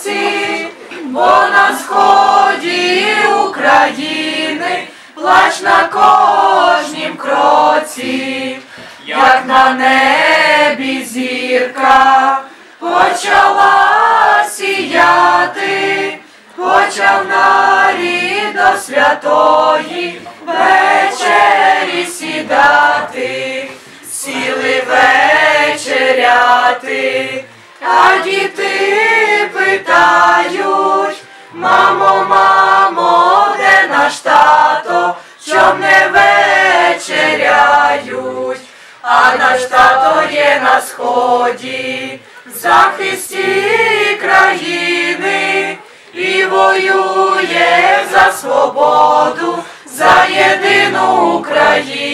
кроці, бо на сході України плач на кожнім кроці, як на небі зірка почала сіяти, почав нарід до святої вечері сідати, сіли вечеряти, а діти питають, мамо, мамо, де наш тато, чом не вечеряють, а наш тато є на сході, в захисті країни. І воює за свободу, за єдину Україну.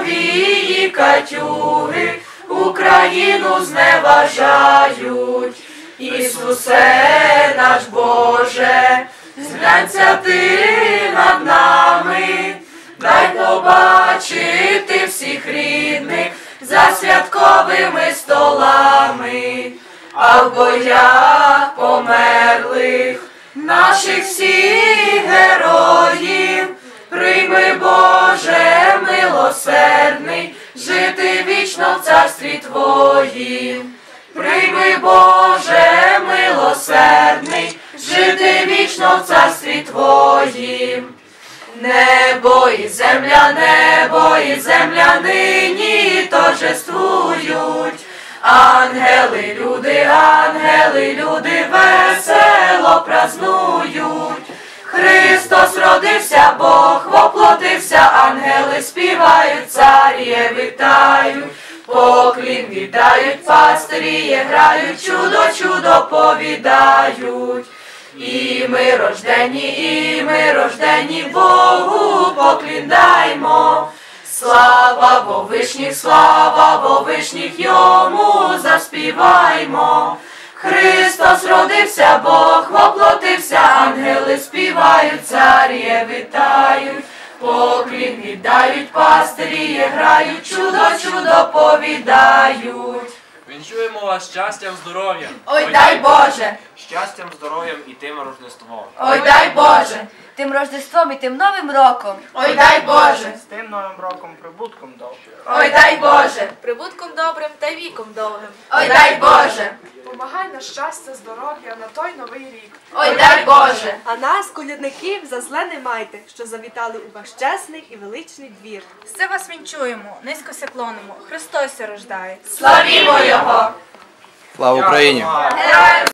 Московії катюги Україну зневажають. Ісусе наш Боже, зглянься ти над нами, дай побачити всіх рідних за святковими столами, а в боях померлих наших всіх героїв, вічно в царстві Твоїм. Прийми Боже милосердний, жити вічно в царстві Твоїм. Небо і земля, небо і земля нині торжествують. Ангели, люди, ангели, люди весело празнують. Христос родився, Бог воплотився, ангели співають, царі вітають. Поклін віддають, пастирі грають, чудо, чудо повідають. І ми рождені, і ми рождені, Богу покліндаймо. Слава Вовишніх, слава Вовишніх, йому заспіваймо. Христос родився, Бог воплотився, ангели співають, царі вітають. Поклін віддають, пастирі грають, чудо, чудо повідають. Вінчуємо вас щастям, здоров'ям. Ой, дай Боже, Щастям, здоров'ям і тим Рождеством. ой, дай Боже, Тим Рождеством і тим Новим роком. ой, дай Боже, З тим новим роком прибутком довгим. ой, дай Боже, прибутком добрим та віком довгим. ой, дай Боже, Помагай на щастя, здоров'я на той новий рік. ой, дай Боже. А нас, колядників, за зле не майте, що завітали у ваш чесний і величний двір. Все вас вінчуємо, низько се клонимо. Христос рождає. Славімо Його! Слава Україні! Героям